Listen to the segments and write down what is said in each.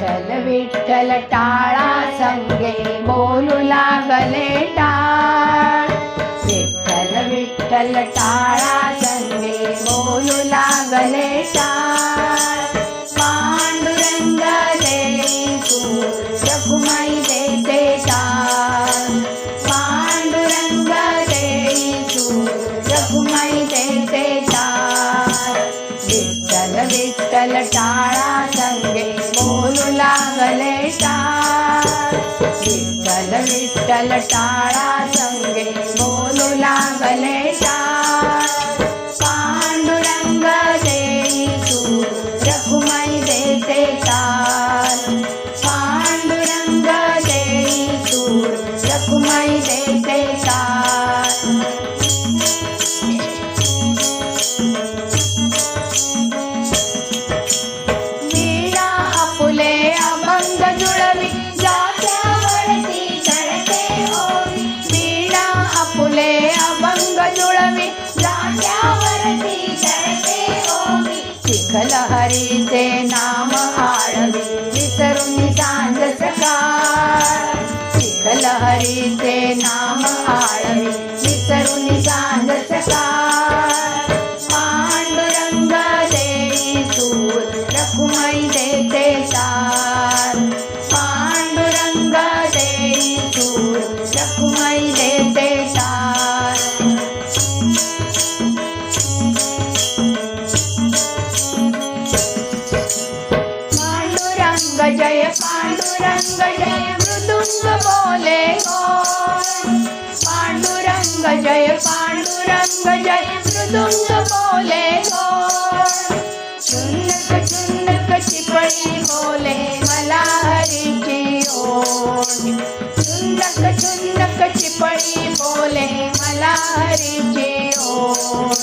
विठ्ठल विठ्ठल टाळा संगे बोलू लागले टाळ. विठ्ठल विठ्ठल टाळा संगे बोलू लागले टाळ. विठ्ठल विठ्ठल टाळा संगे बोलू लागले टाळ हरीचे नाम आळवे विसरून सांज सकाळ शिकल हरीचे नाम आळवे विसरून सांज सकाळ पांडुरंग जय मृदुंग बोले कौन पांडुरंग जय पांडुरंग जय मृदुंग बोले कौन चुनक चुनक चिपड़ी बोले मला हरि की ओर चुनक चुनक चिपड़ी बोले मला हरि की ओर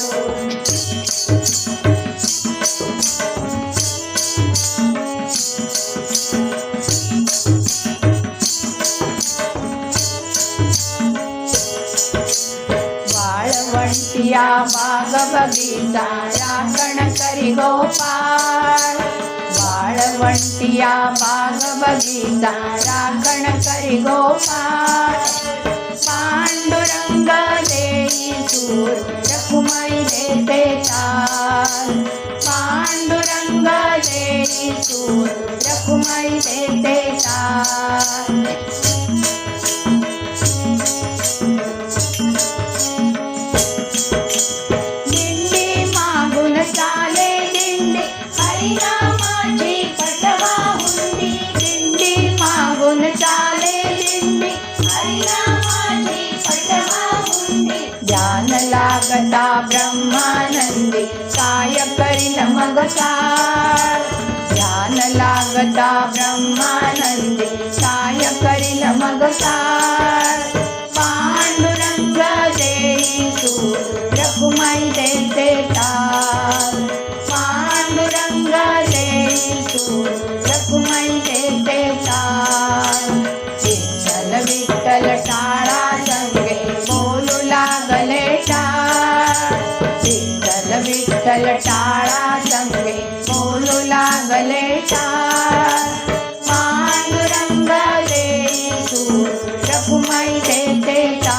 बाग बगीचा राखण करी गोपाळ बाळवंटिया बाग बगीचा राखण करी गोपाळ पांडुरंग देई सूर रखुमाई देते ताल. पांडुरंग देई सूर रखुमाई देते ताल. गता ब्रह्मानन्दे काय परिणमगता सा ज्ञान ब्रह्मानन्दे काय संगे बोलू लागले मांग रंग देसू रघुमाई देते ता